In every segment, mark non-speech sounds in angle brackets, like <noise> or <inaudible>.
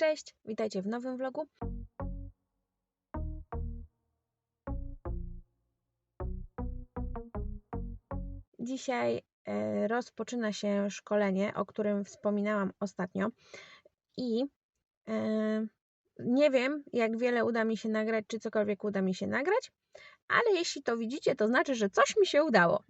Cześć, witajcie w nowym vlogu. Dzisiaj e, rozpoczyna się szkolenie, o którym wspominałam ostatnio i e, nie wiem, jak wiele uda mi się nagrać, czy cokolwiek uda mi się nagrać, ale jeśli to widzicie, to znaczy, że coś mi się udało.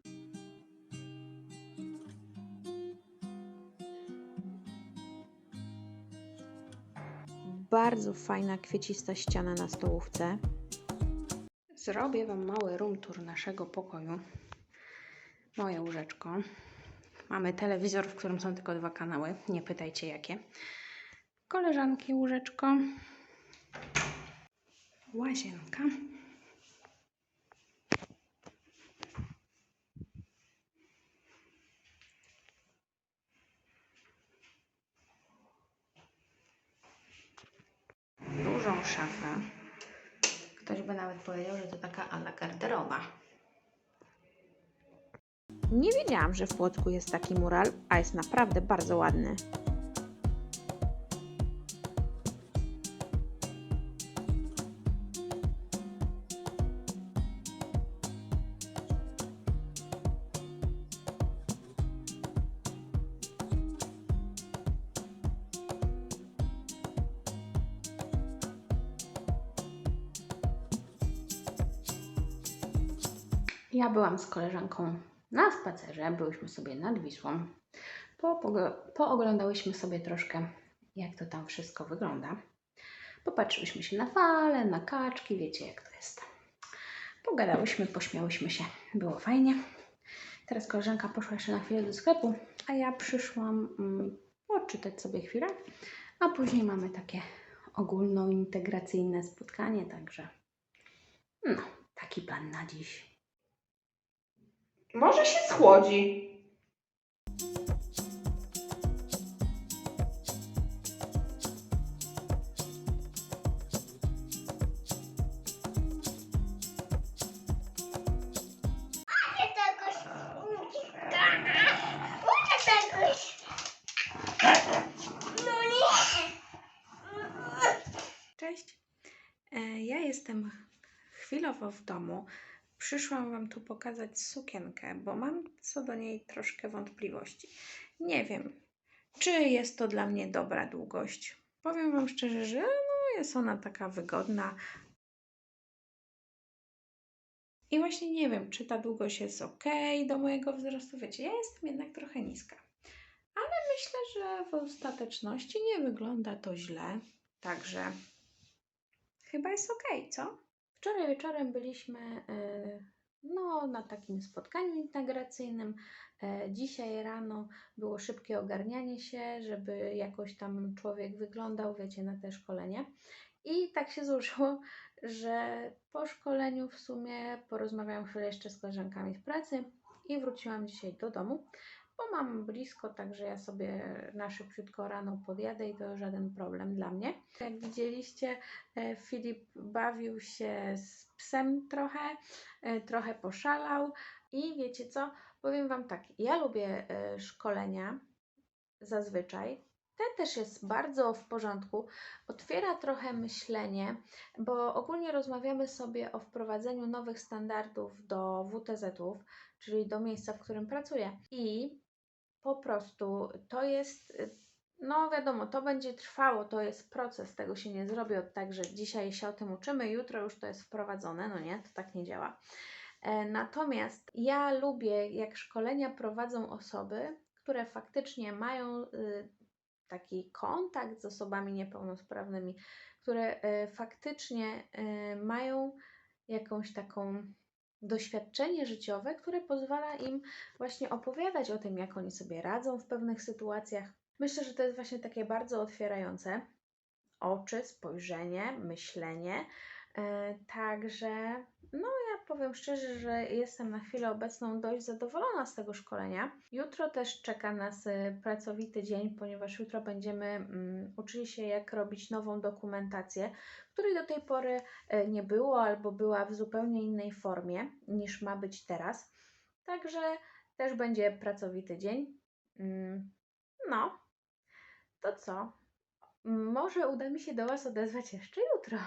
Bardzo fajna, kwiecista ściana na stołówce. Zrobię Wam mały room tour naszego pokoju. Moje łóżeczko. Mamy telewizor, w którym są tylko dwa kanały. Nie pytajcie jakie. Koleżanki łóżeczko. Łazienka. Dużą szafę. Ktoś by nawet powiedział, że to taka ala garderoba. Nie wiedziałam, że w Płocku jest taki mural, a jest naprawdę bardzo ładny. Ja byłam z koleżanką na spacerze, byłyśmy sobie nad Wisłą. Po, pooglądałyśmy sobie troszkę, jak to tam wszystko wygląda. Popatrzyłyśmy się na fale, na kaczki, wiecie jak to jest. Pogadałyśmy, pośmiałyśmy się, było fajnie. Teraz koleżanka poszła jeszcze na chwilę do sklepu, a ja przyszłam mm, poczytać sobie chwilę, a później mamy takie ogólnointegracyjne spotkanie, także no, taki plan na dziś. Może się schłodzi. No nie. Cześć. E, Ja jestem chwilowo w domu. Przyszłam Wam tu pokazać sukienkę, bo mam co do niej troszkę wątpliwości. Nie wiem, czy jest to dla mnie dobra długość. Powiem Wam szczerze, że no, jest ona taka wygodna. I właśnie nie wiem, czy ta długość jest ok do mojego wzrostu. Wiecie, ja jestem jednak trochę niska. Ale myślę, że w ostateczności nie wygląda to źle. Także chyba jest ok, co? Wczoraj wieczorem byliśmy e, no, na takim spotkaniu integracyjnym. E, Dzisiaj rano było szybkie ogarnianie się, żeby jakoś tam człowiek wyglądał, wiecie, na te szkolenie. I tak się złożyło, że po szkoleniu w sumie porozmawiałam chwilę jeszcze z koleżankami z pracy i wróciłam dzisiaj do domu, bo mam blisko, także ja sobie na szybciutko rano podjadę i to żaden problem dla mnie. Jak widzieliście, e, Filip bawił się z psem trochę, e, trochę poszalał i wiecie co, powiem Wam tak, ja lubię e, szkolenia zazwyczaj. Ten też jest bardzo w porządku, otwiera trochę myślenie, bo ogólnie rozmawiamy sobie o wprowadzeniu nowych standardów do WTZ-ów, czyli do miejsca, w którym pracuję. I po prostu to jest, y, no wiadomo, to będzie trwało, to jest proces, tego się nie zrobi od tak, że dzisiaj się o tym uczymy, jutro już to jest wprowadzone, no nie, to tak nie działa. E, Natomiast ja lubię, jak szkolenia prowadzą osoby, które faktycznie mają y, taki kontakt z osobami niepełnosprawnymi, które y, faktycznie mają jakąś taką doświadczenie życiowe, które pozwala im właśnie opowiadać o tym, jak oni sobie radzą w pewnych sytuacjach. Myślę, że to jest właśnie takie bardzo otwierające oczy, spojrzenie, myślenie. E, Także, no powiem szczerze, że jestem na chwilę obecną dość zadowolona z tego szkolenia. Jutro też czeka nas e, pracowity dzień, ponieważ jutro będziemy mm, uczyli się, jak robić nową dokumentację, której do tej pory e, nie było albo była w zupełnie innej formie niż ma być teraz. Także też będzie pracowity dzień. Mm, No, to co? Może uda mi się do Was odezwać jeszcze jutro.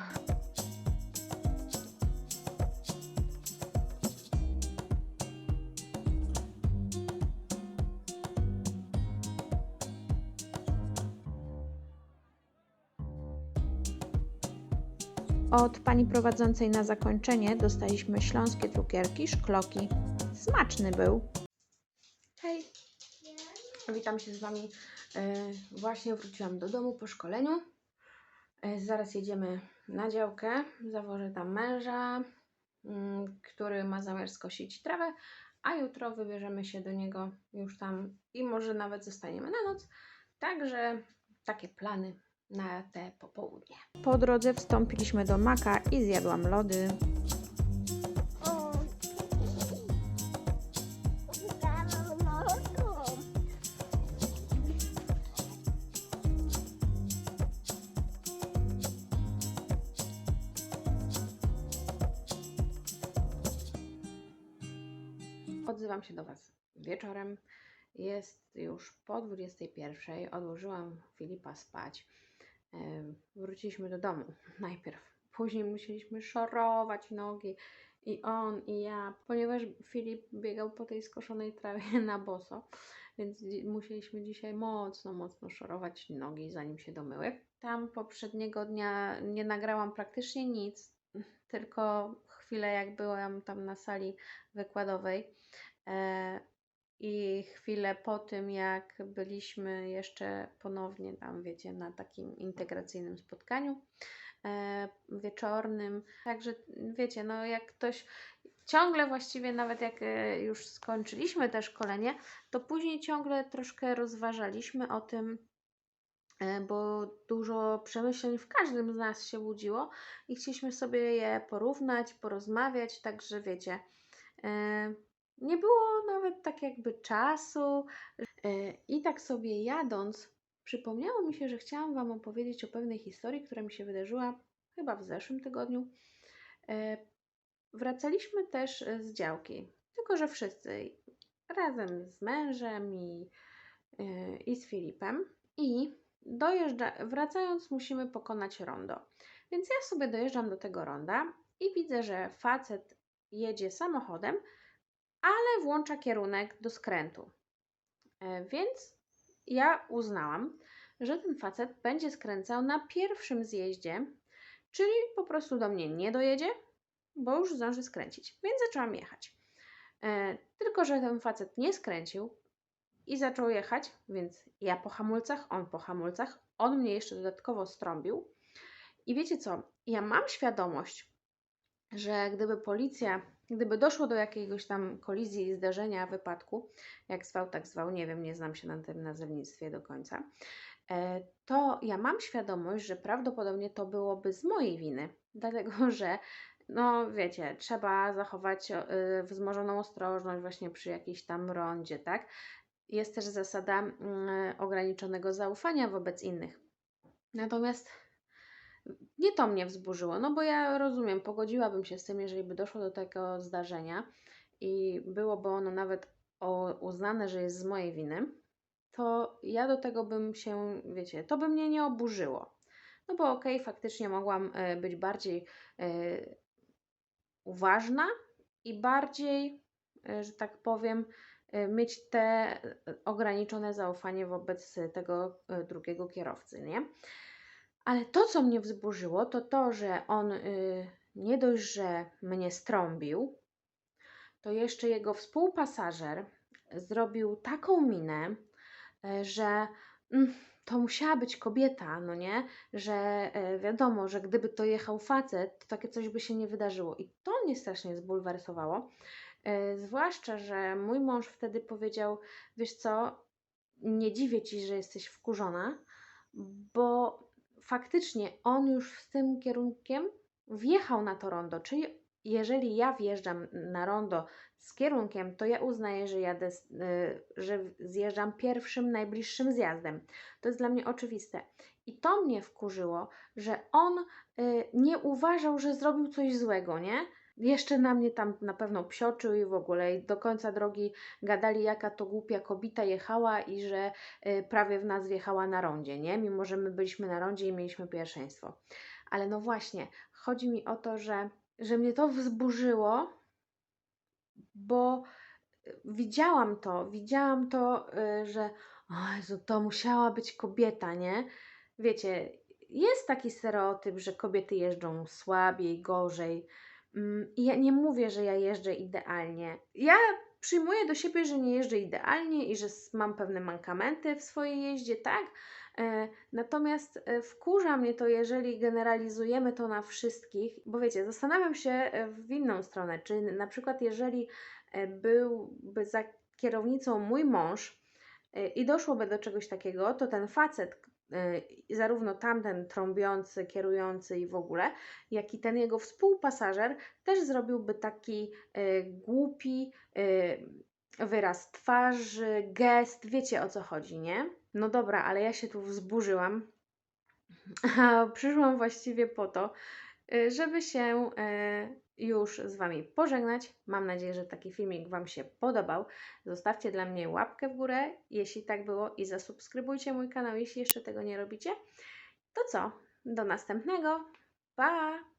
Od pani prowadzącej na zakończenie dostaliśmy śląskie cukierki, szkloki. Smaczny był. Hej, witam się z Wami. E, Właśnie wróciłam do domu po szkoleniu. E, Zaraz jedziemy na działkę. Zawożę tam męża, mm, który ma zamiar skosić trawę, a jutro wybierzemy się do niego już tam i może nawet zostaniemy na noc. Także takie plany na te popołudnie. Po drodze wstąpiliśmy do Maka i zjadłam lody. Odzywam się do Was wieczorem. Jest już po 21. Odłożyłam Filipa spać. Wróciliśmy do domu najpierw. Później musieliśmy szorować nogi i on, i ja, ponieważ Filip biegał po tej skoszonej trawie <laughs> na boso, więc musieliśmy dzisiaj mocno, mocno szorować nogi, zanim się domyły. Tam poprzedniego dnia nie nagrałam praktycznie nic, tylko chwilę jak byłam tam na sali wykładowej. E, I chwilę po tym, jak byliśmy jeszcze ponownie tam, wiecie, na takim integracyjnym spotkaniu e, wieczornym. Także wiecie, no jak ktoś ciągle właściwie, nawet jak e, już skończyliśmy te szkolenie, to później ciągle troszkę rozważaliśmy o tym, e, bo dużo przemyśleń w każdym z nas się budziło i chcieliśmy sobie je porównać, porozmawiać, także wiecie, nie było nawet tak jakby czasu. E, I tak sobie jadąc, przypomniało mi się, że chciałam Wam opowiedzieć o pewnej historii, która mi się wydarzyła chyba w zeszłym tygodniu. E, Wracaliśmy też e, z działki, tylko że wszyscy razem z mężem i, i z Filipem. I dojeżdża, wracając, musimy pokonać rondo. Więc ja sobie dojeżdżam do tego ronda i widzę, że facet jedzie samochodem, ale włącza kierunek do skrętu. E, Więc ja uznałam, że ten facet będzie skręcał na pierwszym zjeździe, czyli po prostu do mnie nie dojedzie, bo już zdąży skręcić. Więc zaczęłam jechać. E, Tylko, że ten facet nie skręcił i zaczął jechać, więc ja po hamulcach, on po hamulcach, on mnie jeszcze dodatkowo strąbił. I wiecie co? Ja mam świadomość, że gdyby policja, gdyby doszło do jakiegoś tam kolizji, zdarzenia, wypadku, jak zwał, tak zwał, nie wiem, nie znam się na tym nazewnictwie do końca, e, to ja mam świadomość, że prawdopodobnie to byłoby z mojej winy, <laughs> dlatego że no wiecie, trzeba zachować e, wzmożoną ostrożność właśnie przy jakiejś tam rondzie, tak? Jest też zasada mm, ograniczonego zaufania wobec innych. Natomiast nie to mnie wzburzyło, no bo ja rozumiem, pogodziłabym się z tym, jeżeli by doszło do tego zdarzenia i byłoby ono nawet uznane, że jest z mojej winy, to ja do tego bym się, wiecie, to by mnie nie oburzyło. No bo okej, faktycznie mogłam e, być bardziej e, uważna i bardziej, e, że tak powiem, mieć te ograniczone zaufanie wobec tego drugiego kierowcy, nie? Ale to, co mnie wzburzyło, to to, że on y, nie dość, że mnie strąbił, to jeszcze jego współpasażer zrobił taką minę, e, że mm, to musiała być kobieta, no nie? Że e, wiadomo, że gdyby to jechał facet, to takie coś by się nie wydarzyło. I to mnie strasznie zbulwersowało. E, Zwłaszcza, że mój mąż wtedy powiedział: Wiesz co, nie dziwię ci, że jesteś wkurzona, bo faktycznie on już z tym kierunkiem wjechał na to rondo, czyli jeżeli ja wjeżdżam na rondo z kierunkiem, to ja uznaję, że jadę, y, że zjeżdżam pierwszym, najbliższym zjazdem. To jest dla mnie oczywiste. I to mnie wkurzyło, że on y, nie uważał, że zrobił coś złego, nie? Jeszcze na mnie tam na pewno psioczył i w ogóle i do końca drogi gadali, jaka to głupia kobita jechała i że y, prawie w nas wjechała na rondzie, nie? Mimo, że my byliśmy na rondzie i mieliśmy pierwszeństwo. Ale no właśnie, chodzi mi o to, że, że mnie to wzburzyło, bo y, widziałam to, widziałam to, y, że o Jezu, to musiała być kobieta, nie? Wiecie, jest taki stereotyp, że kobiety jeżdżą słabiej, gorzej. Mm, ja nie mówię, że ja jeżdżę idealnie. Ja przyjmuję do siebie, że nie jeżdżę idealnie i że mam pewne mankamenty w swojej jeździe, tak? E, Natomiast e, wkurza mnie to, jeżeli generalizujemy to na wszystkich, bo wiecie, zastanawiam się e, w inną stronę, czy na przykład jeżeli byłby za kierownicą mój mąż i doszłoby do czegoś takiego, to ten facet, zarówno tamten trąbiący, kierujący i w ogóle, jak i ten jego współpasażer też zrobiłby taki e, głupi e, wyraz twarzy, gest, wiecie o co chodzi, nie? No dobra, ale ja się tu wzburzyłam, <laughs> a przyszłam właściwie po to, y, żeby się już z Wami pożegnać. Mam nadzieję, że taki filmik Wam się podobał. Zostawcie dla mnie łapkę w górę, jeśli tak było, i zasubskrybujcie mój kanał, jeśli jeszcze tego nie robicie. To co? Do następnego. Pa!